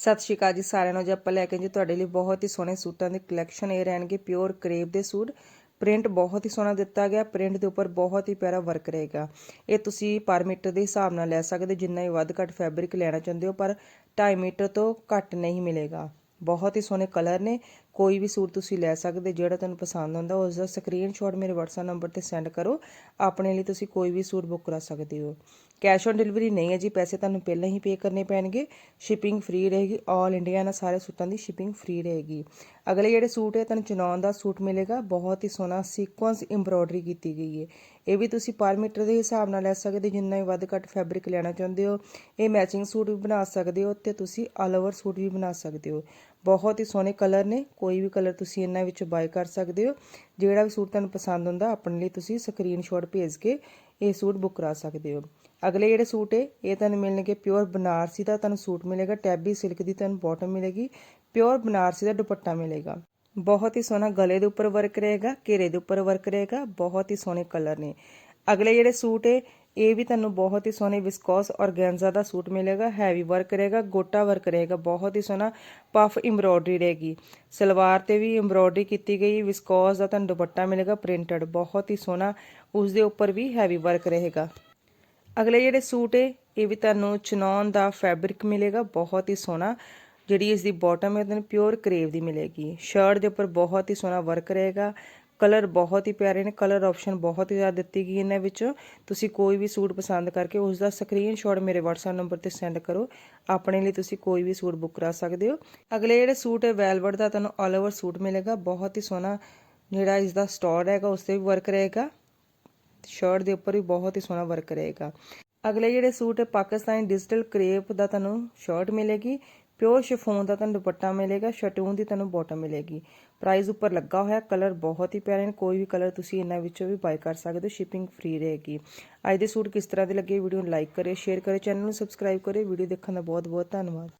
ਸਤਿ ਸ਼੍ਰੀ ਅਕਾਲ ਜੀ ਸਾਰਿਆਂ ਨੂੰ। ਜੀ ਆਪਾਂ ਲੈ ਕੇ ਜੀ, ਤੁਹਾਡੇ ਲਈ ਬਹੁਤ ਹੀ ਸੋਹਣੇ ਸੂਟਾਂ ਦੇ ਕਲੈਕਸ਼ਨ ਇਹ ਰਹਿਣਗੇ ਪਿਓਰ ਕਰੇਪ ਦੇ ਸੂਟ। ਪ੍ਰਿੰਟ ਬਹੁਤ ਹੀ ਸੋਹਣਾ ਦਿੱਤਾ ਗਿਆ ਪ੍ਰਿੰਟ ਦੇ ਉੱਪਰ ਬਹੁਤ ਹੀ ਪਿਆਰਾ ਵਰਕ ਰਹੇਗਾ। ਇਹ ਤੁਸੀਂ ਪਰ ਮੀਟਰ ਦੇ ਹਿਸਾਬ ਨਾਲ ਲੈ ਸਕਦੇ, ਜਿੰਨਾ ਹੀ ਵੱਧ ਘੱਟ ਫੈਬਰਿਕ ਲੈਣਾ ਚਾਹੁੰਦੇ ਹੋ, ਪਰ 2.5 ਮੀਟਰ ਤੋਂ ਘੱਟ ਨਹੀਂ ਮਿਲੇਗਾ। ਬਹੁਤ ਹੀ ਸੋਹਣੇ ਕਲਰ ਨੇ। ਕੋਈ ਵੀ ਸੂਟ ਤੁਸੀਂ ਲੈ ਸਕਦੇ, ਜਿਹੜਾ ਤੁਹਾਨੂੰ ਪਸੰਦ ਆਉਂਦਾ, ਉਸ ਦਾ ਸਕਰੀਨਸ਼ਾਟ ਮੇਰੇ WhatsApp ਨੰਬਰ ਤੇ ਸੈਂਡ ਕਰੋ। ਆਪਣੇ ਲਈ ਤੁਸੀਂ ਕੋਈ ਵੀ ਸੂਟ ਬੁੱਕ ਕਰਾ ਸਕਦੇ ਹੋ। ਕੈਸ਼ ਔਨ ਡਿਲੀਵਰੀ ਨਹੀਂ ਹੈ ਜੀ, ਪੈਸੇ ਤੁਹਾਨੂੰ ਪਹਿਲਾਂ ਹੀ ਪੇ ਕਰਨੇ ਪੈਣਗੇ। ਸ਼ਿਪਿੰਗ ਫ੍ਰੀ ਰਹੇਗੀ 올 ਇੰਡੀਆ ਨਾਲ ਸਾਰੇ ਸੂਟਾਂ ਦੀ ਸ਼ਿਪਿੰਗ ਫ੍ਰੀ ਰਹੇਗੀ। ਅਗਲੇ ਜਿਹੜੇ ਸੂਟ ਹੈ, ਤੁਹਾਨੂੰ ਚੁਣਾਉਣ ਦਾ ਸੂਟ ਮਿਲੇਗਾ। ਬਹੁਤ ਹੀ ਸੋਹਣਾ ਸੀਕੁਐਂਸ ਐਮਬ੍ਰੋਇਡਰੀ ਕੀਤੀ ਗਈ ਹੈ। ਇਹ ਵੀ ਤੁਸੀਂ ਪਰ ਮੀਟਰ ਦੇ ਹਿਸਾਬ ਨਾਲ ਲੈ ਸਕਦੇ ਜਿੰਨਾ ਹੀ ਵੱਧ ਘੱਟ ਫੈਬਰਿਕ ਲੈਣਾ ਚਾਹੁੰਦੇ ਹੋ। ਇਹ ਮੈਚਿੰਗ ਸੂਟ ਵੀ ਬਣਾ ਸਕਦੇ ਹੋ ਤੇ ਤੁਸੀਂ ਆਲ ਓਵਰ ਸੂਟ ਵੀ ਬਣਾ ਸਕਦੇ ਹੋ। ਬਹੁਤ ਹੀ ਸੋਹਣੇ ਕਲਰ ਨੇ। ਕੋਈ ਵੀ ਕਲਰ ਤੁਸੀਂ ਇਹਨਾਂ ਵਿੱਚੋਂ ਬਾਏ ਕਰ ਸਕਦੇ ਹੋ। ਜਿਹੜਾ ਵੀ ਸੂਟ ਤੁਹਾਨੂੰ ਪਸੰਦ ਹੁੰਦਾ, ਆਪਣੇ ਲਈ ਤੁਸੀਂ ਸਕਰੀਨਸ਼ਾਟ ਭੇਜ ਕੇ ਇਹ ਸੂਟ ਬੁੱਕ ਕਰਾ ਸਕਦੇ ਹੋ। ਅਗਲੇ ਜਿਹੜੇ ਸੂਟ ਹੈ ਇਹ ਤੁਹਾਨੂੰ ਮਿਲਣਗੇ ਪਿਓਰ ਬਨਾਰਸੀ ਦਾ ਤੁਹਾਨੂੰ ਸੂਟ ਮਿਲੇਗਾ। ਟੈਬੀ ਸਿਲਕ ਦੀ ਤੁਹਾਨੂੰ ਬਾਟਮ ਮਿਲੇਗੀ। ਪਿਓਰ ਬਨਾਰਸੀ ਦਾ ਦੁਪੱਟਾ ਮਿਲੇਗਾ। ਬਹੁਤ ਹੀ ਸੋਹਣਾ ਗਲੇ ਦੇ ਉੱਪਰ ਵਰਕ ਰਹੇਗਾ, ਘੇਰੇ ਦੇ ਉੱਪਰ ਵਰਕ ਰਹੇਗਾ। ਬਹੁਤ ਹੀ ਸੋਹਣੇ ਕਲਰ ਨੇ। ਅਗਲੇ ਜਿਹੜੇ ਸੂਟ ਹੈ ਇਹ ਵੀ ਤੁਹਾਨੂੰ ਬਹੁਤ ਹੀ ਸੋਹਣੇ ਵਿਸਕੋਸ ਔਰਗੈਂਜ਼ਾ ਦਾ ਸੂਟ ਮਿਲੇਗਾ ਹੈਵੀ ਵਰਕ ਰਹੇਗਾ, ਗੋਟਾ ਵਰਕ ਰਹੇਗਾ, ਬਹੁਤ ਹੀ ਸੋਹਣਾ ਪਫ ਐਮਬ੍ਰੋਇਡਰੀ ਰਹੇਗੀ। ਸਲਵਾਰ ਤੇ ਵੀ ਐਮਬ੍ਰੋਇਡਰੀ ਕੀਤੀ ਗਈ ਵਿਸਕੋਸ ਦਾ ਤੁਹਾਨੂੰ ਦੁਪੱਟਾ ਮਿਲੇਗਾ ਪ੍ਰਿੰਟਡ ਬਹੁਤ ਹੀ ਸੋਹਣਾ ਉਸ ਦੇ ਉੱਪਰ ਵੀ ਹੈਵੀ ਵਰਕ ਰਹੇਗਾ। ਅਗਲੇ ਜਿਹੜੇ ਸੂਟ ਹੈ ਇਹ ਵੀ ਤੁਹਾਨੂੰ ਚਨੌਨ ਦਾ ਫੈਬਰਿਕ ਮਿਲੇਗਾ, ਬਹੁਤ ਹੀ ਸੋਹਣਾ, ਜਿਹੜੀ ਇਸ ਦੀ ਬਾਟਮ ਹੈ ਤੁਹਾਨੂੰ ਪਿਓਰ ਕਰੇਵ ਦੀ ਮਿਲੇਗੀ। ਸ਼ਰਟ ਦੇ ਉੱਪਰ ਬਹੁਤ ਹੀ ਸੋਹਣਾ ਵਰਕ ਰਹੇਗਾ ਕਲਰ ਬਹੁਤ ਹੀ ਪਿਆਰੇ ਨੇ, ਕਲਰ ਆਪਸ਼ਨ ਬਹੁਤ ਹੀ ਜ਼ਿਆਦਾ ਦਿੱਤੀ ਗਈ ਇਹਨਾਂ ਵਿੱਚੋਂ। ਤੁਸੀਂ ਕੋਈ ਵੀ ਸੂਟ ਪਸੰਦ ਕਰਕੇ ਉਸ ਦਾ ਸਕਰੀਨਸ਼ਾਟ ਮੇਰੇ WhatsApp ਨੰਬਰ ਤੇ ਸੈਂਡ ਕਰੋ। ਆਪਣੇ ਲਈ ਤੁਸੀਂ ਕੋਈ ਵੀ ਸੂਟ ਬੁੱਕ ਕਰਾ ਸਕਦੇ ਹੋ। ਅਗਲੇ ਜਿਹੜੇ ਸੂਟ ਹੈ ਵੈਲਵਟ ਦਾ, ਤੁਹਾਨੂੰ ਆਲ ਓਵਰ ਸੂਟ ਮਿਲੇਗਾ। ਬਹੁਤ ਹੀ ਸੋਹਣਾ ਜਿਹੜਾ ਇਸ ਦਾ ਸਟੋਰ ਹੈਗਾ, ਉਸ ਤੇ ਵੀ ਵਰਕ ਰਹੇਗਾ। ਸ਼ਰਟ ਦੇ ਉੱਪਰ ਵੀ ਬਹੁਤ ਹੀ ਸੋਹਣਾ ਵਰਕ ਰਹੇਗਾ। ਅਗਲੇ ਜਿਹੜੇ ਸੂਟ ਹੈ ਪਾਕਿਸਤਾਨੀ ਡਿਜੀਟਲ ਕ੍ਰੇਪ ਦਾ, ਤੁਹਾਨੂੰ ਸ਼ਰਟ ਮਿਲੇਗੀ। ਪਿਓਰ ਸ਼ਿਫੋਨ ਦਾ ਤੁਹਾਨੂੰ ਦੁਪੱਟਾ ਮਿਲੇਗਾ, ਸ਼ਟੂਨ ਦੀ ਤੁਹਾਨੂੰ ਬਾਟਮ ਮਿਲੇਗੀ। ਪ੍ਰਾਈਸ ਉੱਪਰ ਲੱਗਾ ਹੋਇਆ, ਕਲਰ ਬਹੁਤ ਹੀ ਪਿਆਰੇ ਨੇ, ਕੋਈ ਵੀ ਕਲਰ ਤੁਸੀਂ ਇਹਨਾਂ ਵਿੱਚੋਂ ਵੀ ਬਾਈ ਕਰ ਸਕਦੇ ਹੋ, ਸ਼ਿਪਿੰਗ ਫ੍ਰੀ ਰਹੇਗੀ। ਅੱਜ ਦੇ ਸੂਟ ਕਿਸ ਤਰ੍ਹਾਂ ਦੇ ਲੱਗੇ, ਵੀਡੀਓ ਨੂੰ ਲਾਈਕ ਕਰੇ ਸ਼ੇਅਰ ਕਰੇ ਚੈਨਲ ਨੂੰ ਸਬਸਕ੍ਰਾਈਬ ਕਰੇ ਵੀਡੀਓ ਦੇਖਣ ਦਾ ਬਹੁਤ ਬਹੁਤ ਧੰਨਵਾਦ।